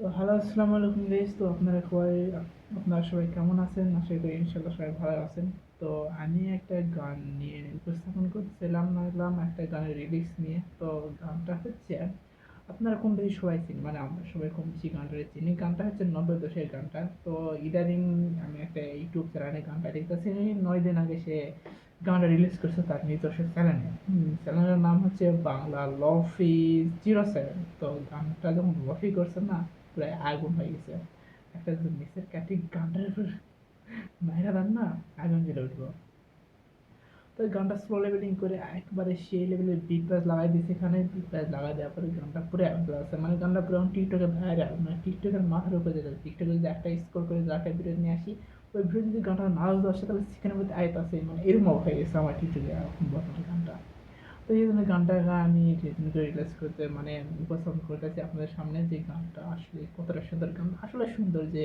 তো হ্যালো, আসসালামু আলাইকুম গাইস তো আপনারা সবাই আপনারা সবাই কেমন আছেন? আশা করি ইনশাল্লাহ সবাই ভালো আছেন। তো আমি একটা গান নিয়ে উপস্থাপন করছিলাম নাম একটা গানের রিলিক্স নিয়ে। তো গানটা হচ্ছে, আপনারা কম বেশি সবাই চিনি মানে আমরা সবাই কম বেশি গানটা চিনি। গানটা হচ্ছে নব্বই দশের গানটা। তো ইদানিং আমি একটা ইউটিউব চ্যানেলে গানটা দেখতেছি। নয় দিন আগে সে গানটা রিলিজ করছে তার নিজস্ব চ্যানেলে চ্যানেলের নাম হচ্ছে বাংলা লফি জিরো সেভেন তো গানটা যখন লফি করছে না প্রায় আগুন হয়ে গেছে। একটা যদি মিক্সের কাটি গানটার উপর মাইরা দেন না, আগুন জ্বলে উঠবো। তো গানটা স্লো লেভেলিং করে একবারে সেই লেভেলের বিট প্রাইস লাগাই দিয়েছে এখানে। বিট প্রাইস লাগাই দেওয়ার পরে গানটা পুরো অ্যাভেলেবল আছে। মানে গানটা পুরো টিকটকে ভাইরাল মানে টিকটকের মাথার উপরে যেতে টিকটকে যদি একটা স্কোর করে যদি একটা ভিডিও নিয়ে আসি, ওই ভিডিও যদি গানটা না আসে, তাহলে সেখানে মধ্যে আয়ত আছে মানে এরকম হয়ে গেছে আমার টিকটকে বর্তমানে গানটা। তো এই জন্য গানটা আমি রিলিজ করতে মানে উপস্থাপন করতেছি আপনাদের সামনে যে গানটা আসলে কতটা সুন্দর গান। আসলে সুন্দর যে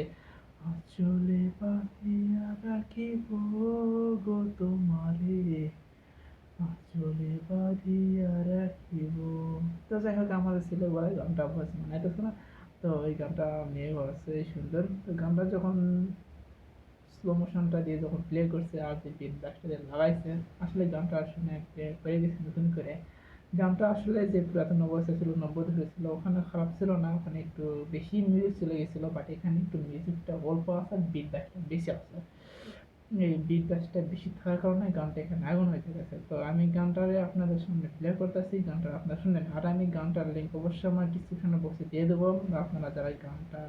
চলে পাখিয়া রাখিব গো তোমারে? চলে বাঁধিয়া রাখিব তো যাই হোক, আমাদের ছেলে বলে গানটা ভয়েস মানাইতেছে না তো এই গানটা মেয়ে ভয়েসে সুন্দর। তো গানটা যখন স্লো মোশনটা দিয়ে যখন প্লে করছে, আর যে বিট ব্যাকটা দিয়ে লাগাইছে, আসলে গানটা আসলে প্লে করে গেছে নতুন করে। গানটা আসলে যে পুরাতন অবস্থা ছিল, নব্বই হয়েছিল, ওখানে খারাপ ছিল না, ওখানে একটু বেশি মিউজিক চলে গেছিল বাট এখানে একটু মিউজিকটা অল্প আছে বিট ব্যাকটা বেশি আছে। এই বিট ব্যাকটা বেশি থাকার কারণে গানটা এখানে আগুন হয়ে গেছে। তো আমি গানটারে আপনাদের সামনে প্লে করতেছি, গানটা আপনারা শুনলেন আর আমি গানটার লিঙ্ক অবশ্যই আমার ডিসক্রিপশনে বসে দিয়ে দেবো। আপনারা যারা গানটা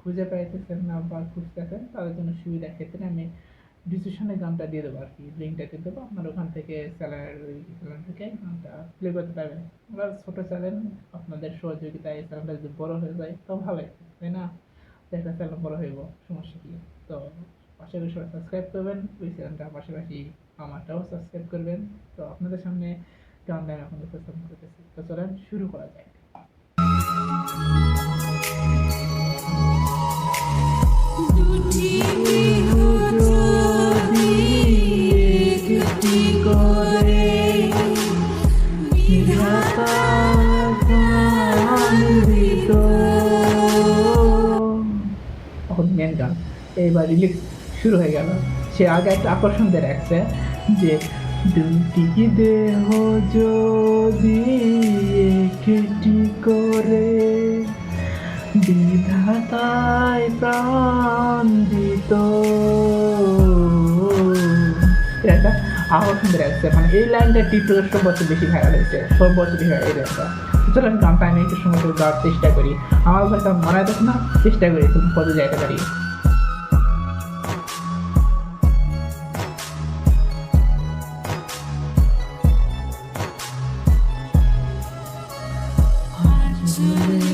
খুঁজে পাইতেছেন না বা খুঁজতেছেন, তাদের জন্য সুবিধা ক্ষেত্রে আমি ডিসক্রিপশনে গানটা দিয়ে দেবো আর কি লিঙ্কটা দিয়ে দেবো। আপনার ওখান থেকে চ্যানেল চ্যানেল থেকে গানটা প্লে করতে পারবেন। আমরা ছোটো চ্যানেল আপনাদের সহযোগিতায় চ্যানেলটা যদি বড়ো হয়ে যায়, তো ভালোই। তাই না? একটা চ্যানেল বড়ো হইব। সমস্যা কি? তো পাশাপাশি সবাই সাবস্ক্রাইব করবেন ওই চ্যানেলটা পাশাপাশি আমারটাও সাবস্ক্রাইব করবেন। তো আপনাদের সামনে আমি এখন উপস্থাপন করতেছি। তো চলেন শুরু করা যায় এখন মেন গান। এইবার রিলিক্স শুরু হয়ে গেল। সে আগে একটা আকর্ষণ দিয়ে রাখছে যে, দুটি দেহ যদি একটি করে, বিধাতায় প্রাণ দিত এটা আকর্ষণ দিয়ে রাখছে। মানে এই লাইনটা টিকটকের বছর বেশি ভাইরাল হয়েছে বছর বেশি এই লাইনটা সুতরাং গানটা আমি একটু সময় করে গাওয়ার চেষ্টা করি। আমার ভাষা মনে হয় না, চেষ্টা করি তুমি পদে যাইতে পারি। তোমারে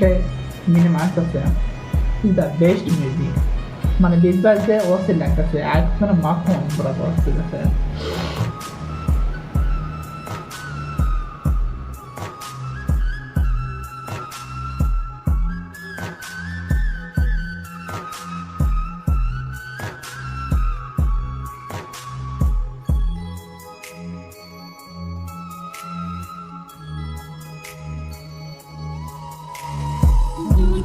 যে মিউজিকটা মিনিমাম আসতেছে ইজ দ্য বেস্ট মিউজিক মানে বিজবাস যে অস্থির লাগতেছে একদম মাখন বরাবর, ঠিক চিঠি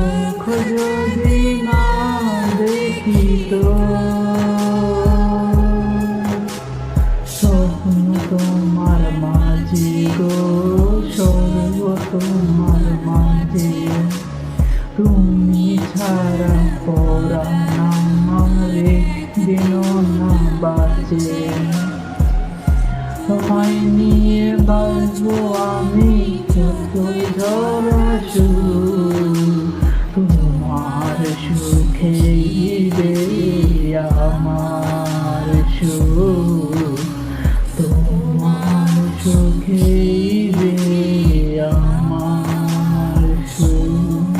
চোখ যদি তোমার মাঝে গো মাঝে তুমি ছাড়া পড়া নামারে দিন না বাঁচে তোমায় আমি যতই ঝড় তোমার রে আমার সুখ, তোমার সুখে আমার সুখ।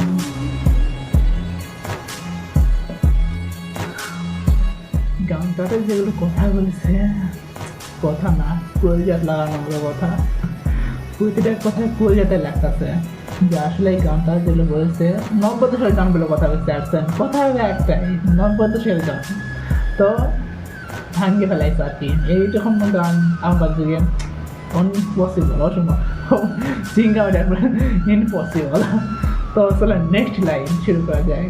গানটাতে যেগুলো কথা বলেছে, কথা না, কলজাত লাগানো কথা। প্রতিটা কথায় কলজাতে লাগতেছে যে আসলে এই গানটা যেগুলো বলেছে নব্বই সালের গানগুলো কথা বলছে অ্যাডসেন কথা হবে একটাই নব্বই সালের গান। তো ভাঙ্গে ফেলাইছে আর কি। এইরকম গান আমার যুগে ইম্পসিবল অসম্ভব দেখবেন ইম্পসিবল তো আসলে নেক্সট লাইন শুরু করা যায়।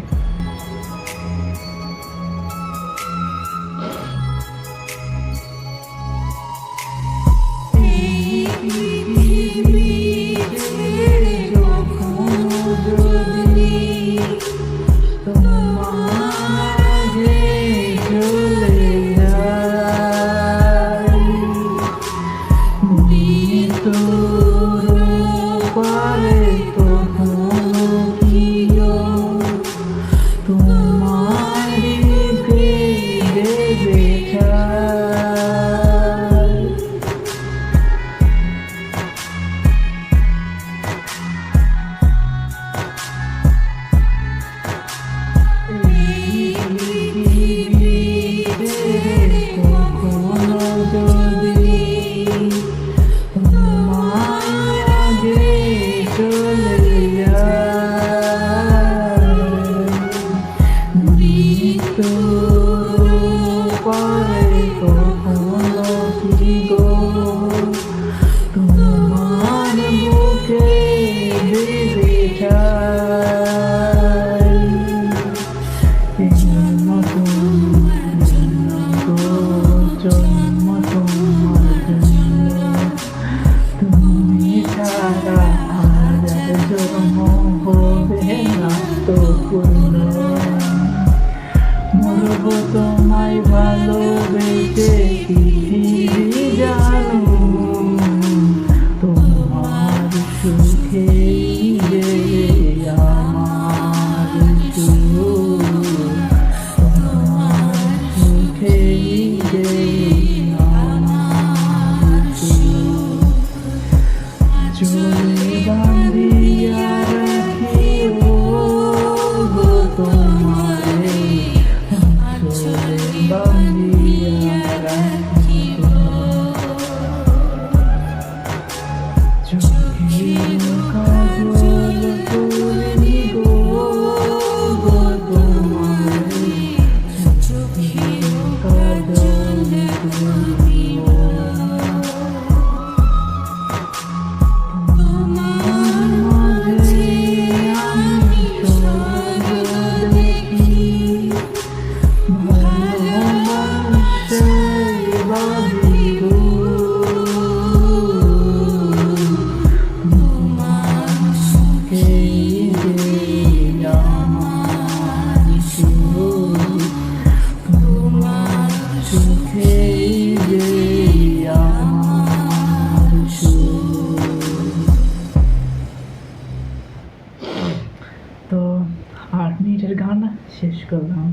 মিনিটের গান শেষ করলাম।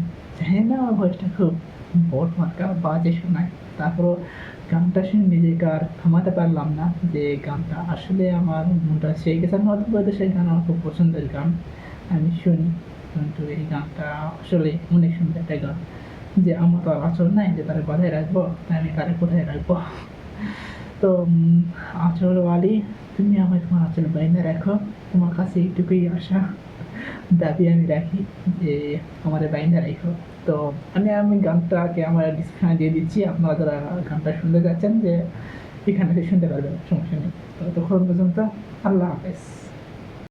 হ্যাঁ না আমার ভয়েসটা খুব বট মার্কা বাজে শোনায়। তারপরও গানটা শুনে নিজেকে আর থামাতে পারলাম না যে গানটা আসলে আমার মনটা সেই গেছে। আমি হয়তো বলতে সেই গান আমার খুব পছন্দের গান। আমি শুনি, কিন্তু এই গানটা আসলে অনেক সুন্দর একটা গান যে আমার তো আর আচরণ নাই, যে তারা বাধায় রাখব, তাই আমি তারা কোথায় রাখব? তো আচরণ বালি তুমি আমার তোমার আচরণ বাইনে রাখো। তোমার কাছে এইটুকুই আশা। দাবি আমি রাখি যে আমার বাইন্ডার রাখো তো আমি আমি গানটাকে আমার ডিসক্রিপশনে দিয়ে দিচ্ছি। আপনারা যারা গানটা শুনতে যাচ্ছেন যে এখানে শুনতে পারবেন, সমস্যা নেই। তো তখন পর্যন্ত আল্লাহ হাফেজ।